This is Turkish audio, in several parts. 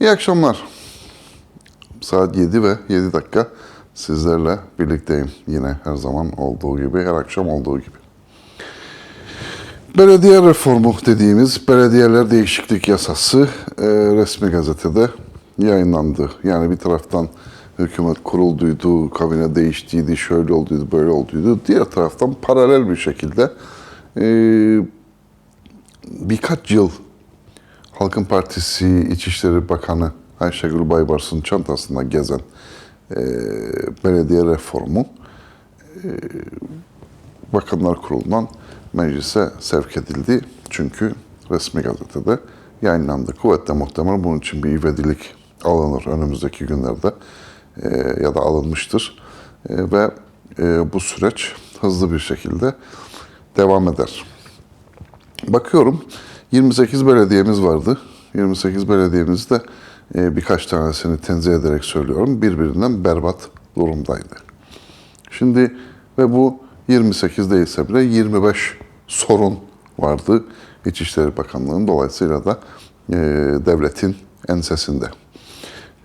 İyi akşamlar. Saat 7 ve 7 dakika sizlerle birlikteyim. Yine her zaman olduğu gibi, her akşam olduğu gibi. Belediye reformu dediğimiz belediyeler değişiklik yasası e, resmi gazetede yayınlandı. Yani bir taraftan hükümet kurulduydu, kabine değiştiydi, şöyle olduydu, böyle olduydu. Diğer taraftan paralel bir şekilde e, birkaç yıl Halkın Partisi İçişleri Bakanı Ayşegül Baybars'ın çantasında gezen e, belediye reformu e, Bakanlar Kurulu'ndan meclise sevk edildi. Çünkü resmi gazetede yayınlandı. Kuvvetle muhtemel bunun için bir ivedilik alınır önümüzdeki günlerde e, ya da alınmıştır. E, ve e, bu süreç hızlı bir şekilde devam eder. Bakıyorum 28 belediyemiz vardı. 28 belediyemiz de e, birkaç tanesini tenzih ederek söylüyorum. Birbirinden berbat durumdaydı. Şimdi ve bu 28 değilse bile 25 sorun vardı İçişleri Bakanlığı'nın dolayısıyla da e, devletin ensesinde.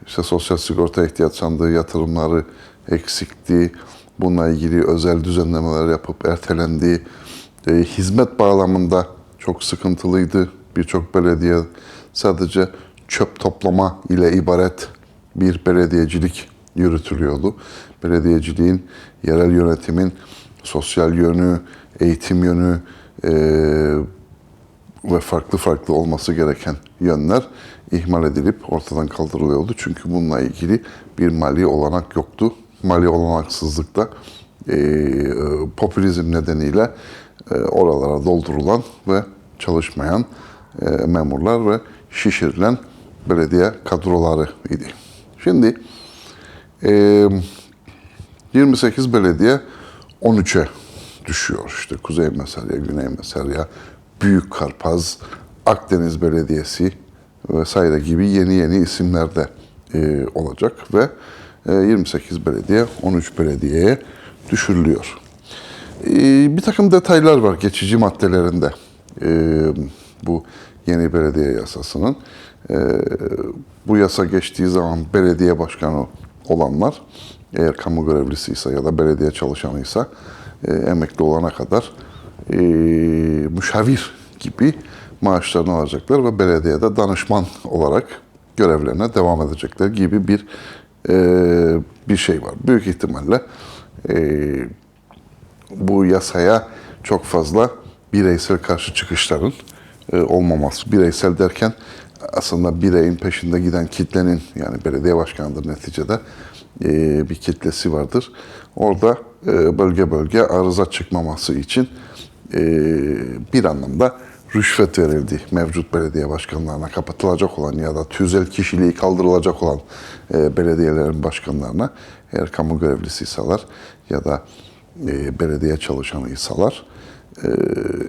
İşte sosyal sigorta ihtiyaç sandığı yatırımları eksikti. Bununla ilgili özel düzenlemeler yapıp ertelendi. E, hizmet bağlamında çok sıkıntılıydı. Birçok belediye sadece çöp toplama ile ibaret bir belediyecilik yürütülüyordu. Belediyeciliğin, yerel yönetimin sosyal yönü, eğitim yönü e, ve farklı farklı olması gereken yönler ihmal edilip ortadan kaldırılıyordu. Çünkü bununla ilgili bir mali olanak yoktu. Mali olanaksızlıkta e, popülizm nedeniyle e, oralara doldurulan ve çalışmayan e, memurlar ve şişirilen belediye kadroları idi. Şimdi e, 28 belediye 13'e düşüyor. İşte Kuzey Mesarya, Güney Mesarya, Büyük Karpaz, Akdeniz Belediyesi vesaire gibi yeni yeni isimler de e, olacak ve e, 28 belediye 13 belediyeye düşürülüyor. E, bir takım detaylar var geçici maddelerinde e, bu yeni belediye yasasının. E, bu yasa geçtiği zaman belediye başkanı olanlar eğer kamu görevlisiyse ya da belediye çalışanıysa e, emekli olana kadar e, müşavir gibi maaşlarını alacaklar ve belediyede danışman olarak görevlerine devam edecekler gibi bir e, bir şey var. Büyük ihtimalle e, bu yasaya çok fazla bireysel karşı çıkışların e, olmaması. Bireysel derken aslında bireyin peşinde giden kitlenin yani belediye başkanıdır neticede e, bir kitlesi vardır. Orada e, bölge bölge arıza çıkmaması için bir anlamda rüşvet verildi mevcut belediye başkanlarına kapatılacak olan ya da tüzel kişiliği kaldırılacak olan e, belediyelerin başkanlarına eğer kamu görevlisiyseler ya da e, belediye çalışanıysalar e,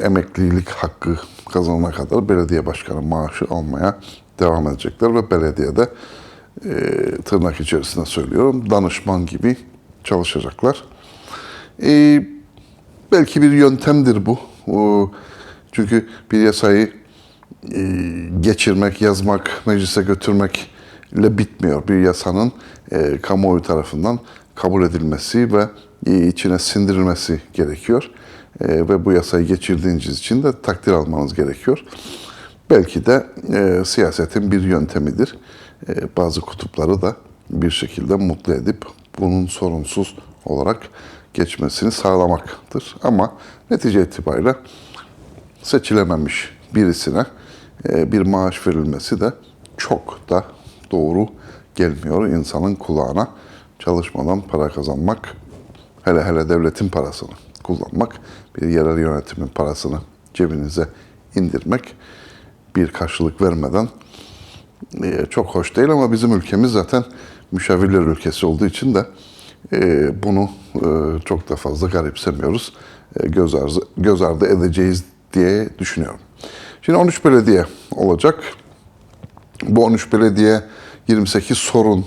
emeklilik hakkı kazanana kadar belediye başkanı maaşı almaya devam edecekler ve belediyede tırnak içerisinde söylüyorum danışman gibi çalışacaklar. E, belki bir yöntemdir bu. Çünkü bir yasayı e, geçirmek, yazmak, meclise götürmekle bitmiyor. Bir yasanın e, kamuoyu tarafından kabul edilmesi ve e, içine sindirilmesi gerekiyor. Ve bu yasayı geçirdiğiniz için de takdir almanız gerekiyor. Belki de siyasetin bir yöntemidir. Bazı kutupları da bir şekilde mutlu edip bunun sorunsuz olarak geçmesini sağlamaktır. Ama netice itibariyle seçilememiş birisine e, bir maaş verilmesi de çok da doğru gelmiyor insanın kulağına. Çalışmadan para kazanmak, hele hele devletin parasını kullanmak, bir yerel yönetimin parasını cebinize indirmek, bir karşılık vermeden e, çok hoş değil ama bizim ülkemiz zaten müşavirler ülkesi olduğu için de bunu e, çok da fazla garipsemiyoruz. E, göz, ardı, göz ardı edeceğiz diye düşünüyorum. Şimdi 13 belediye olacak. Bu 13 belediye 28 sorun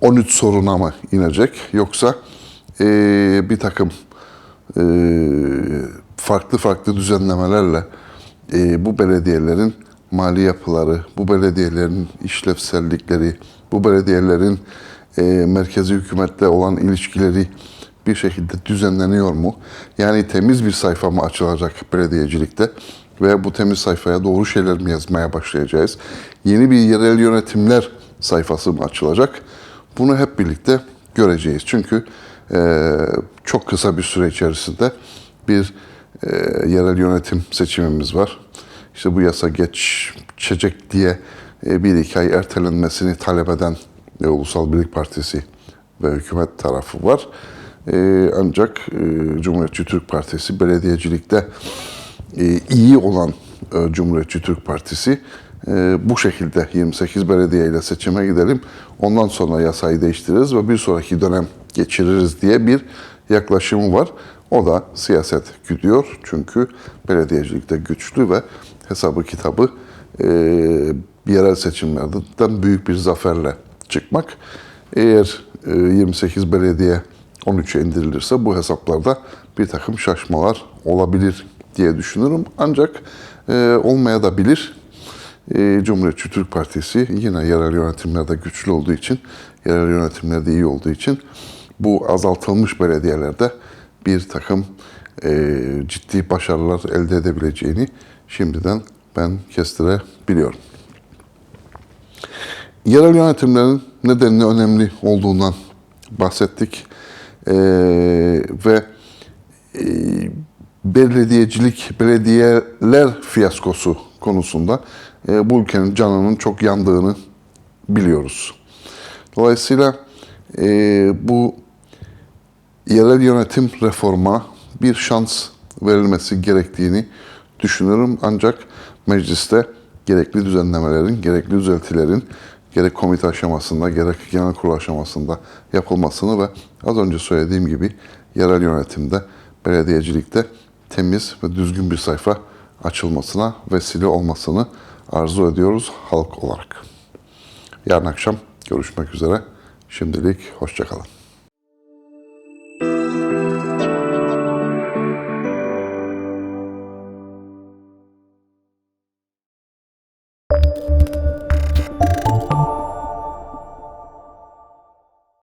13 soruna mı inecek yoksa e, bir takım e, farklı farklı düzenlemelerle bu belediyelerin mali yapıları, bu belediyelerin işlevsellikleri, bu belediyelerin e, merkezi hükümetle olan ilişkileri bir şekilde düzenleniyor mu? Yani temiz bir sayfa mı açılacak belediyecilikte? Ve bu temiz sayfaya doğru şeyler mi yazmaya başlayacağız? Yeni bir yerel yönetimler sayfası mı açılacak? Bunu hep birlikte göreceğiz. Çünkü e, çok kısa bir süre içerisinde bir e, yerel yönetim seçimimiz var. İşte bu yasa geçecek diye e, bir iki ay ertelenmesini talep eden e, Ulusal Birlik Partisi ve hükümet tarafı var. E, ancak e, Cumhuriyetçi Türk Partisi belediyecilikte e, iyi olan e, Cumhuriyetçi Türk Partisi e, bu şekilde 28 belediye ile seçime gidelim. Ondan sonra yasayı değiştiririz ve bir sonraki dönem geçiririz diye bir yaklaşımı var. O da siyaset güdüyor. Çünkü belediyecilikte güçlü ve hesabı kitabı e, yerel seçimlerden büyük bir zaferle çıkmak. Eğer e, 28 belediye 13'e indirilirse bu hesaplarda bir takım şaşmalar olabilir diye düşünürüm. Ancak e, olmaya da bilir. E, Cumhuriyetçi Türk Partisi yine yerel yönetimlerde güçlü olduğu için, yerel yönetimlerde iyi olduğu için bu azaltılmış belediyelerde bir takım e, ciddi başarılar elde edebileceğini şimdiden ben kestirebiliyorum. Yerel yönetimlerin nedenli önemli olduğundan bahsettik. Ee, ve e, belediyecilik, belediyeler fiyaskosu konusunda e, bu ülkenin canının çok yandığını biliyoruz. Dolayısıyla e, bu yerel yönetim reforma bir şans verilmesi gerektiğini düşünüyorum. Ancak mecliste gerekli düzenlemelerin, gerekli düzeltilerin gerek komite aşamasında gerek genel kurul aşamasında yapılmasını ve az önce söylediğim gibi yerel yönetimde, belediyecilikte temiz ve düzgün bir sayfa açılmasına vesile olmasını arzu ediyoruz halk olarak. Yarın akşam görüşmek üzere. Şimdilik hoşçakalın.